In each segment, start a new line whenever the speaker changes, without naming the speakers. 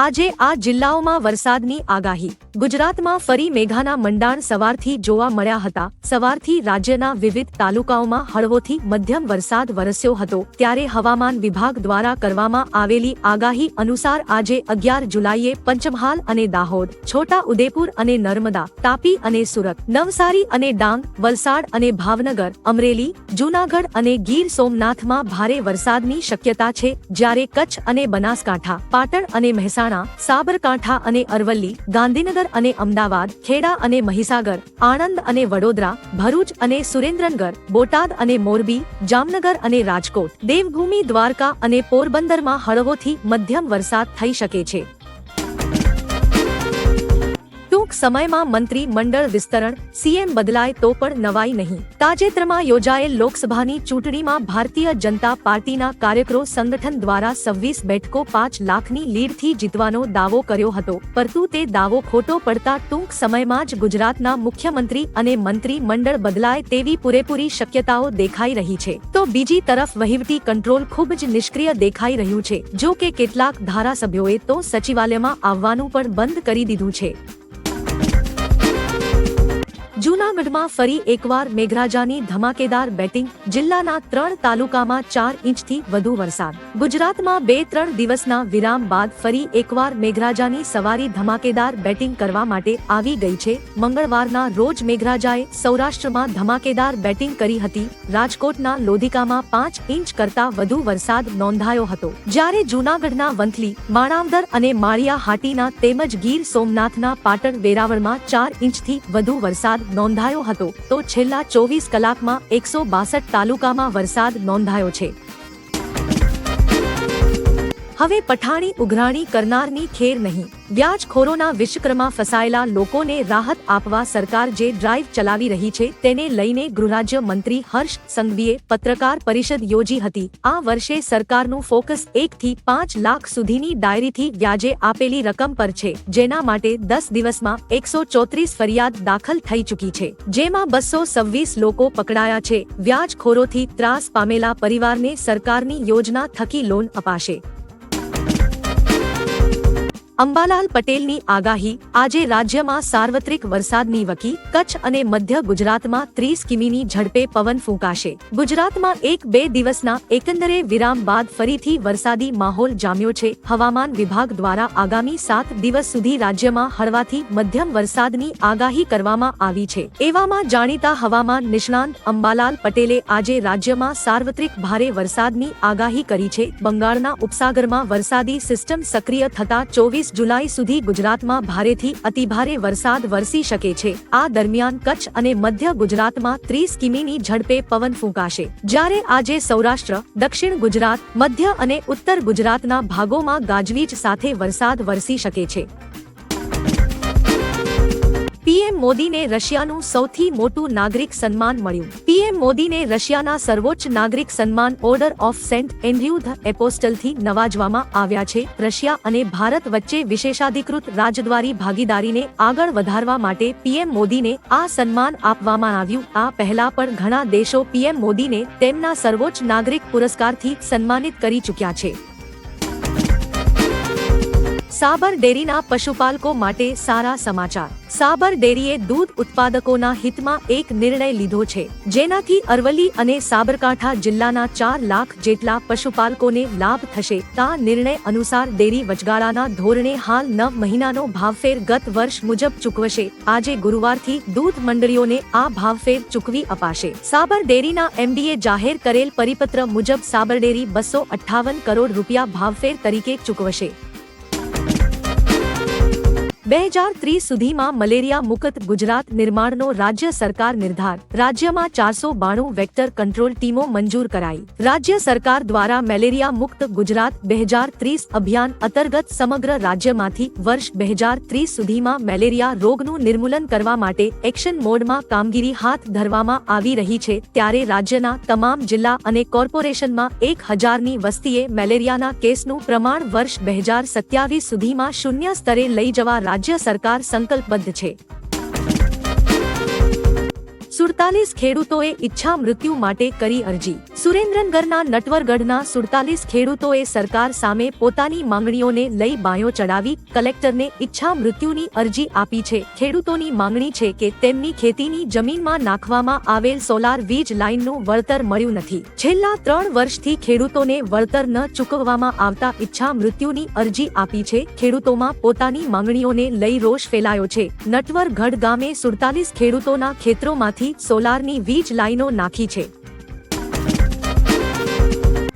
આજે આ જિલ્લાઓમાં વરસાદની આગાહી. ગુજરાતમાં ફરી મેઘાના મંડાણ સવારથી જોવા મળ્યા હતા. સવારથી રાજ્યના વિવિધ તાલુકાઓમાં હળવોથી મધ્યમ વરસાદ વરસ્યો હતો. ત્યારે હવામાન વિભાગ દ્વારા કરવામાં આવેલી આગાહી અનુસાર આજે અગિયાર જુલાઈએ પંચમહાલ અને દાહોદ, છોટા ઉદેપુર અને નર્મદા, તાપી અને સુરત, નવસારી અને ડાંગ, વલસાડ અને ભાવનગર, અમરેલી, જૂનાગઢ અને ગીર સોમનાથમાં ભારે વરસાદની શક્યતા છે. જ્યારે કચ્છ અને બનાસકાંઠા, પાટણ અને મહેસાણા સાબરકાંઠા અને અરવલ્લી, ગાંધીનગર અને અમદાવાદ, ખેડા અને મહીસાગર, આણંદ અને વડોદરા, ભરૂચ અને સુરેન્દ્રનગર, બોટાદ અને મોરબી, જામનગર અને રાજકોટ, દેવભૂમિ દ્વારકા અને પોરબંદરમાં હળવોથી મધ્યમ વરસાદ થઈ શકે છે. ટૂંક સમયમાં મંત્રી મંડળ વિસ્તરણ, સીએમ બદલાય તો પણ નવાઈ નહીં. તાજેતરમાં યોજાયેલ લોકસભાની ચૂંટણીમાં ભારતીય જનતા પાર્ટીના કાર્યકરો સંગઠન દ્વારા સવ્વીસ બેઠકો પાંચ લાખની લીડથી જીતવાનો દાવો કર્યો હતો. પરંતુ તે દાવો ખોટો પડતા ટૂંક સમયમાં જ ગુજરાતના મુખ્યમંત્રી અને મંત્રી મંડળ બદલાય તેવી પૂરેપૂરી શક્યતાઓ દેખાઈ રહી છે. તો બીજી તરફ વહીવટી કંટ્રોલ ખૂબ જ નિષ્ક્રિય દેખાઈ રહ્યું છે. જો કે કેટલાક ધારાસભ્યોએ તો સચિવાલયમાં આવવાનું પણ બંધ કરી દીધું છે. જૂનાગઢમાં ફરી એકવાર મેઘરાજાની ધમાકેદાર બેટિંગ. જિલ્લાના ત્રણ તાલુકામાં ચાર ઇંચથી વધુ વરસાદ. ગુજરાતમાં બે ત્રણ દિવસના વિરામ બાદ ફરી એકવાર મેઘરાજાની સવારી ધમાકેદાર બેટિંગ કરવા માટે આવી ગઈ છે. મંગળવારના રોજ મેઘરાજાએ સૌરાષ્ટ્રમાં ધમાકેદાર બેટિંગ કરી હતી. રાજકોટના લોધિકામાં પાંચ ઇંચ કરતા વધુ વરસાદ નોંધાયો હતો. જ્યારે જૂનાગઢના વંથલી, માણાવદર અને માળિયા હાટીના તેમજ ગીર સોમનાથના પાટણ વેરાવળમાં ચાર ઇંચથી વધુ વરસાદ નોંધાયો હતો તો છેલ્લા ચોવીસ કલાકમાં એકસો બાસઠ તાલુકામાં વરસાદ નોંધાયો છે. હવે પઠાણી ઉઘરાણી કરનારની ખેર નહીં. વ્યાજખોરોના વિશ્વકર્મા ફસાયેલા લોકોને રાહત આપવા સરકાર જે ડ્રાઈવ ચલાવી રહી છે તેને લઈને ગૃહરાજ્ય મંત્રી હર્ષ સંઘવીએ પત્રકાર પરિષદ યોજી હતી. આ વર્ષે સરકારનું ફોકસ એક થી પાંચ લાખ સુધીની ડાયરીથી વ્યાજે આપેલી રકમ પર છે, જેના માટે દસ દિવસમાં એકસો ચોત્રીસ ફરિયાદ દાખલ થઈ ચૂકી છે. જેમાં બસો સવ્વીસ લોકો પકડાયા છે. વ્યાજખોરોથી ત્રાસ પામેલા પરિવારને સરકારની યોજના થકી લોન અપાશે. અંબાલાલ પટેલની આગાહી, આજે રાજ્યમાં સાર્વત્રિક વરસાદની વકી, કચ્છ અને મધ્ય ગુજરાતમાં ત્રીસ કિમીની ઝડપે પવન ફૂંકાશે. ગુજરાતમાં એક બે દિવસના એકંદરે વિરામ બાદ ફરીથી વરસાદી માહોલ જામ્યો છે. હવામાન વિભાગ દ્વારા આગામી સાત દિવસ સુધી રાજ્યમાં હળવાથી મધ્યમ વરસાદની આગાહી કરવામાં આવી છે. એવામાં જાણીતા હવામાન નિષ્ણાંત અંબાલાલ પટેલે આજે રાજ્યમાં સાર્વત્રિક ભારે વરસાદની આગાહી કરી છે. બંગાળના ઉપસાગરમાં વરસાદી સિસ્ટમ સક્રિય થતા ચોવીસ જુલાઈ સુધી ગુજરાતમાં ભારેથી અતિભારે વરસાદ વરસી શકે છે. આ દરમિયાન કચ્છ અને મધ્ય ગુજરાતમાં ત્રીસ કિમીની ઝડપે પવન ફૂંકાશે. જ્યારે આજે સૌરાષ્ટ્ર, દક્ષિણ ગુજરાત, મધ્ય અને ઉત્તર ગુજરાતના ભાગોમાં ગાજવીજ સાથે વરસાદ વરસી શકે છે. પીએમ મોદીને રશિયાનું સૌથી મોટું નાગરિક સન્માન મળ્યું. પીએમ મોદીને રશિયાના સર્વોચ્ચ નાગરિક સન્માન order of Saint Andrew the એપોસ્ટલથી નવાજવામાં આવ્યા છે. રશિયા અને ભારત વચ્ચે વિશેષાધિકૃત રાજદ્વારી ભાગીદારીને આગળ વધારવા માટે પીએમ મોદીને આ સન્માન આપવામાં આવ્યું. આ પહેલા પણ ઘણા દેશો પીએમ મોદીને તેમના સર્વોચ્ચ નાગરિક પુરસ્કારથી સન્માનિત કરી ચૂક્યા છે. સાબર ડેરીના પશુપાલકો માટે સારા સમાચાર. સાબર ડેરીએ દૂધ ઉત્પાદકોના હિતમાં એક નિર્ણય લીધો છે, જેનાથી અરવલ્લી અને સાબરકાંઠા જિલ્લાના ચાર લાખ જેટલા પશુપાલકોને લાભ થશે. તા નિર્ણય અનુસાર ડેરી વચગાળાના ધોરણે હાલ નવ મહિનાનો ભાવફેર ગત વર્ષ મુજબ ચૂકવશે. આજે ગુરુવારથી દૂધ મંડળીઓને આ ભાવફેર ચૂકવી અપાશે. સાબર ડેરીના એમડીએ જાહેર કરેલ પરિપત્ર મુજબ સાબર ડેરી બસો અઠ્ઠાવન કરોડ રૂપિયા ભાવફેર તરીકે ચૂકવશે. બે હજાર ત્રીસ સુધીમાં મલેરિયા મુક્ત ગુજરાત નિર્માણનો રાજ્ય સરકાર નિર્ધાર. રાજ્યમાં ચારસો બાણું વેક્ટર કંટ્રોલ ટીમો મંજૂર કરાઈ. રાજ્ય સરકાર દ્વારા મેલેરિયા મુક્ત ગુજરાત બે હજાર ત્રીસ અભિયાન અંતર્ગત સમગ્ર રાજ્યમાંથી વર્ષ બે હજાર ત્રીસ સુધીમાં મેલેરિયા રોગનું નિર્મૂલન કરવા માટે એક્શન મોડમાં કામગીરી હાથ ધરવામાં આવી રહી છે. ત્યારે રાજ્યના તમામ જિલ્લા અને કોર્પોરેશનમાં એક હજારની વસ્તીએ મેલેરિયાના કેસનું પ્રમાણ વર્ષ બે હજાર સત્યાવીસ સુધીમાં શૂન્ય સ્તરે લઈ જવા રાજ્ય સરકાર સંકલ્પબદ્ધ છે. સુડતાલીસ ખેડૂતોએ ઈચ્છા મૃત્યુ માટે કરી અરજી. સુરેન્દ્રનગરના નટવરગઢના સુડતાલીસ ખેડૂતોએ સરકાર સામે પોતાની માંગણીઓને લઈ બાયો ચડાવી કલેક્ટરને ઈચ્છા મૃત્યુની અરજી આપી છે. ખેડૂતોની માંગણી છે કે તેમની ખેતીની જમીનમાં નાખવામાં આવેલ સોલાર વીજ લાઇનનું વળતર મળ્યું નથી. છેલ્લા ત્રણ વર્ષથી ખેડૂતોને વળતર ન ચૂકવવામાં આવતા ઈચ્છા મૃત્યુની અરજી આપી છે. ખેડૂતોમાં પોતાની માંગણીઓને લઈ રોષ ફેલાયો છે. નટવરગઢ ગામે સુડતાલીસ ખેડૂતોના ખેતરોમાંથી સોલારની વીજ લાઇનો નાખી છે.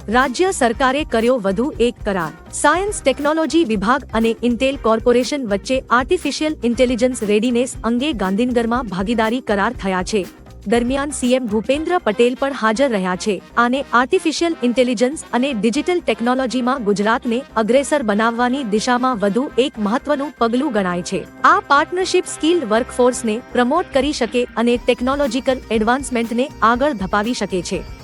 રાજ્ય સરકારે કર્યો વધુ એક કરાર. સાયન્સ, ટેકનોલોજી વિભાગ અને ઇન્ટેલ કોર્પોરેશન વચ્ચે આર્ટિફિશિયલ ઇન્ટેલિજન્સ રેડીનેસ અંગે ગાંધીનગરમાં ભાગીદારી કરાર થયા છે. દરમિયાન સીએમ ભૂપેન્દ્ર પટેલ પણ હાજર રહ્યા છે. આને આર્ટિફિશિયલ ઇન્ટેલિજન્સ અને ડિજિટલ ટેકનોલોજીમાં ગુજરાતને અગ્રેસર બનાવવાની દિશામાં વધુ એક મહત્વનું પગલું ગણાય છે. આ પાર્ટનરશિપ સ્કિલ્ડ વર્કફોર્સને પ્રમોટ કરી શકે અને ટેકનોલોજીકલ એડવાન્સમેન્ટને આગળ ધપાવી શકે છે.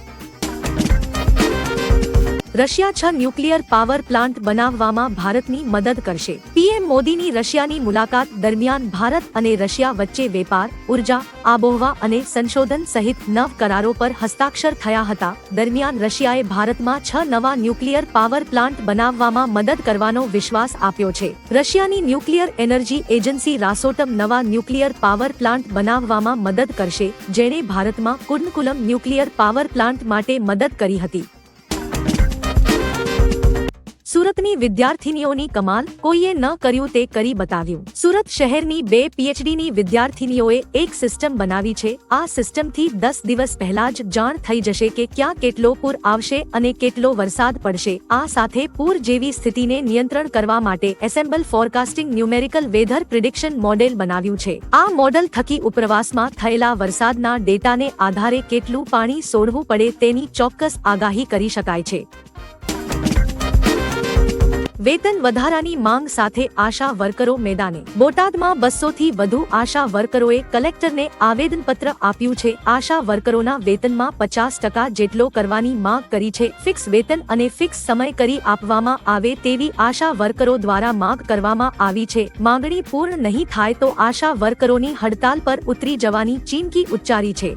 રશિયા છ ન્યુક્લિયર પાવર પ્લાન્ટ બનાવવામાં ભારતની મદદ કરશે. પીએમ મોદીની રશિયાની મુલાકાત દરમિયાન ભારત અને રશિયા વચ્ચે વેપાર, ઊર્જા, આબોહવા અને સંશોધન સહિત નવ કરારો પર હસ્તાક્ષર થયા હતા. દરમિયાન રશિયાએ ભારતમાં છ નવા ન્યુક્લિયર પાવર પ્લાન્ટ બનાવવામાં મદદ કરવાનો વિશ્વાસ આપ્યો છે. રશિયાની ન્યુક્લિયર એનર્જી એજન્સી રાસોટમ નવા ન્યુક્લિયર પાવર પ્લાન્ટ બનાવવામાં મદદ કરશે, જેણે ભારતમાં કુર્નકુલમ ન્યુક્લિયર પાવર પ્લાન્ટ માટે મદદ કરી હતી. સુરતની વિદ્યાર્થીનીઓની કમાલ કોઈએ ન કર્યું તે કરી બતાવ્યું. સુરત શહેરની બે પીએચડીની વિદ્યાર્થીનીઓએ એક સિસ્ટમ બનાવી છે. આ સિસ્ટમથી દસ દિવસ પહેલા જ જાણ થઈ જશે કે ક્યાં કેટલો પૂર આવશે અને કેટલો વરસાદ પડશે. આ સાથે પૂર જેવી સ્થિતિને નિયંત્રણ કરવા માટે ensemble forecasting numerical weather prediction model બનાવ્યું છે. આ મોડલ થકી ઉપરવાસમાં થયેલા વરસાદના ડેટાને આધારે કેટલું પાણી સોડવું પડે તેની ચોક્કસ આગાહી કરી શકાય છે. વેતન વધારાની માંગ સાથે આશા વર્કરો મેદાને. બોટાદમાં બસો થી વધુ આશા વર્કરોએ કલેક્ટરને આવેદનપત્ર આપ્યું છે. આશા વર્કરોના વેતનમાં પચાસ ટકા જેટલો કરવાની માંગ કરી છે. ફિક્સ વેતન અને ફિક્સ સમય કરી આપવામાં આવે તેવી આશા વર્કરો દ્વારા માંગ કરવામાં આવી છે. માંગણી પૂર્ણ નહીં થાય તો આશા વર્કરોની હડતાલ પર ઉતરી જવાની ચીમકી ઉચ્ચારી છે.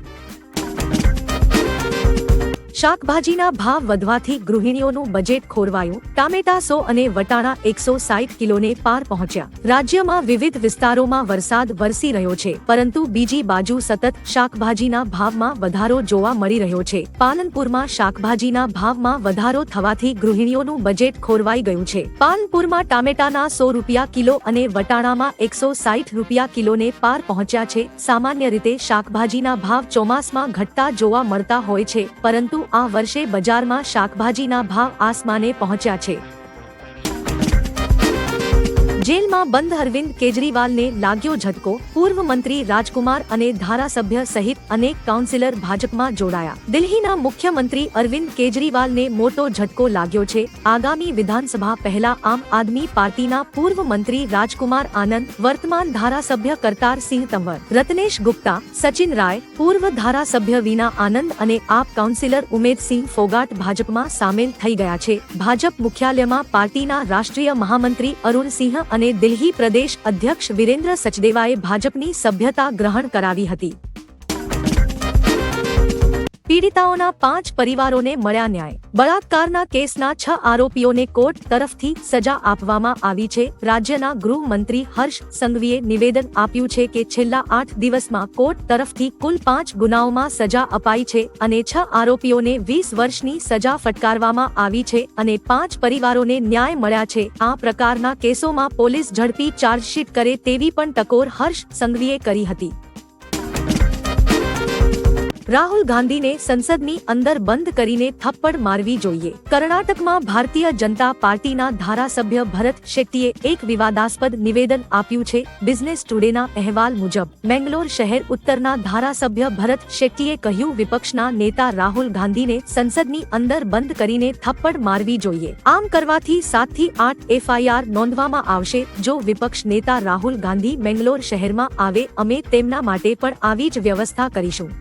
શાકભાજીના ભાવ વધવાથી ગૃહિણીઓનું બજેટ ખોરવાયું. ટામેટા સો અને વટાણા એકસો સાઠ કિલોને પાર પહોંચ્યા. રાજ્યમાં વિવિધ વિસ્તારોમાં વરસાદ વરસી રહ્યો છે, પરંતુ બીજી બાજુ સતત શાકભાજીના ભાવમાં વધારો જોવા મળી રહ્યો છે. પાલનપુરમાં શાકભાજીના ભાવમાં વધારો થવાથી ગૃહિણીઓનું બજેટ ખોરવાઈ ગયું છે. પાલનપુરમાં ટામેટાના સો રૂપિયા કિલો અને વટાણામાં એકસો સાઠ રૂપિયા કિલોને પાર પહોંચ્યા છે. સામાન્ય રીતે શાકભાજીના ભાવ ચોમાસમાં ઘટતા જોવા મળતા હોય છે, પરંતુ આ વર્ષે બજારમાં શાકભાજીના ભાવ આસમાને પહોંચ્યા છે. જેલમાં બંધ અરવિંદ કેજરીવાલને લાગ્યો ઝટકો. પૂર્વ મંત્રી રાજકુમાર અને ધારાસભ્ય સહિત અનેક કાઉન્સિલર ભાજપમાં જોડાયા. દિલ્હીના મુખ્યમંત્રી અરવિંદ કેજરીવાલને મોટો ઝટકો લાગ્યો છે. આગામી વિધાનસભા પહેલા આમ આદમી પાર્ટીના પૂર્વ મંત્રી રાજકુમાર આનંદ, વર્તમાન ધારાસભ્ય કરતાર સિંહ તંવર, રત્નેશ ગુપ્તા, સચિન રાય, પૂર્વ ધારાસભ્ય વિના આનંદ અને આપ કાઉન્સિલર ઉમેદસિંહ ફોગાટ ભાજપમાં સામેલ થઈ ગયા છે. ભાજપ મુખ્યાલયમાં પાર્ટીના રાષ્ટ્રીય મહામંત્રી અરુણ સિંહ અને દિલ્હી પ્રદેશ અધ્યક્ષ વિરેન્દ્ર સચદેવાએ ભાજપની સભ્યતા ગ્રહણ કરાવી હતી. પીડિતાઓના પાંચ પરિવારોને મળ્યા ન્યાય. બળાત્કારના કેસના છ આરોપીઓને કોર્ટ તરફથી સજા આપવામાં આવી છે. રાજ્યના ગૃહમંત્રી હર્ષ સંઘવીએ નિવેદન આપ્યું છે કે છેલ્લા આઠ દિવસમાં કોર્ટ તરફથી કુલ પાંચ ગુનાઓમાં સજા અપાઈ છે અને છ આરોપીઓને વીસ વર્ષની સજા ફટકારવામાં આવી છે અને પાંચ પરિવારોને ન્યાય મળ્યા છે. આ પ્રકારના કેસોમાં પોલીસ ઝડપી ચાર્જશીટ કરે તેવી પણ ટકોર હર્ષ સંઘવીએ કરી હતી. રાહુલ ગાંધીને સંસદની અંદર બંધ કરીને થપ્પડ મારવી જોઈએ. કર્ણાટકમાં ભારતીય જનતા પાર્ટીના ધારાસભ્ય ભરત શેટ્ટીએ એક વિવાદાસ્પદ નિવેદન આપ્યું છે. બિઝનેસ ટુડેના અહેવાલ મુજબ, મેંગલોર શહેર ઉત્તરના ધારાસભ્ય ભરત શેટ્ટીએ કહ્યું, વિપક્ષના નેતા રાહુલ ગાંધીને સંસદની અંદર બંધ કરીને થપ્પડ મારવી જોઈએ. આમ કરવાથી સાતથી આઠ એફઆઈઆર નોંધવામાં આવશે. જો વિપક્ષ નેતા રાહુલ ગાંધી મેંગલોર શહેરમાં આવે, અમે તેમના માટે પણ આવી જ વ્યવસ્થા કરીશું.